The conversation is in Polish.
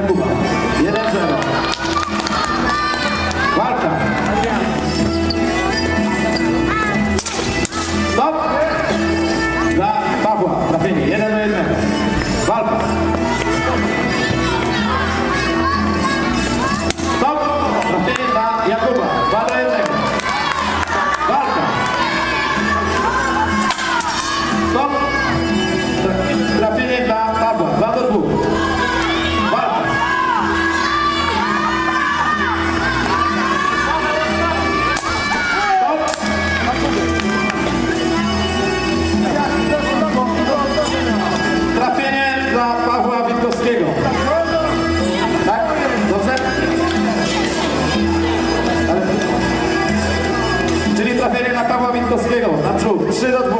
Jakuba. 1-0. Walka. Stop. Dla Pawła. Trafienie. 1 do 1. Walka. Stop. Trafienie dla Jakuba. 2 do 1. Walka. Stop. Dla Pawła Witkowskiego. Tak? Dobrze? Czyli trafienie na Pawła Witkowskiego. Na przód. 3 do 2.